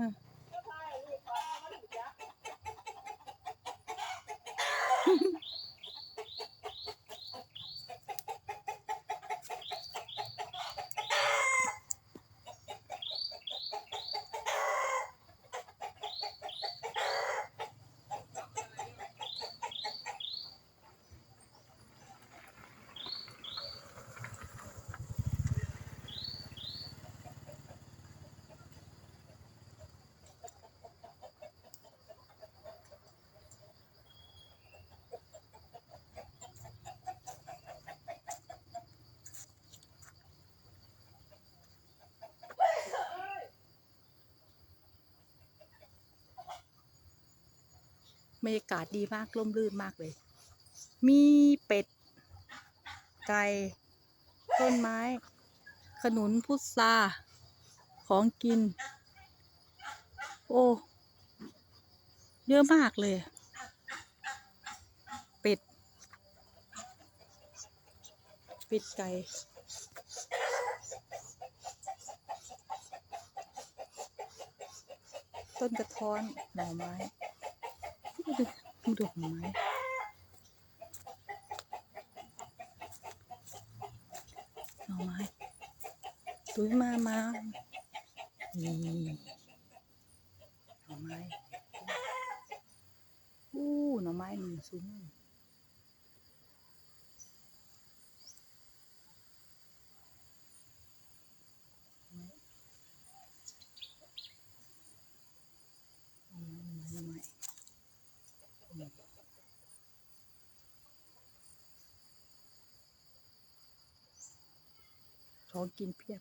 Mm-hmm. บรรยากาศดีมากร่มรื่นมากเลย มีเป็ด ไก่ ต้นไม้ ขนุนพุทราของกิน โอ้เยอะมากเลย เป็ด เป็ดไก่ต้นกระท้อนหน่อไม้ ดูดอกไม้หน่อไม้ตุ้ยมามานี่หน่อไม้อู้หน่อไม้มันสูงหน่อไม้หน่อไม้หน่อไม้ ของกินเพียบ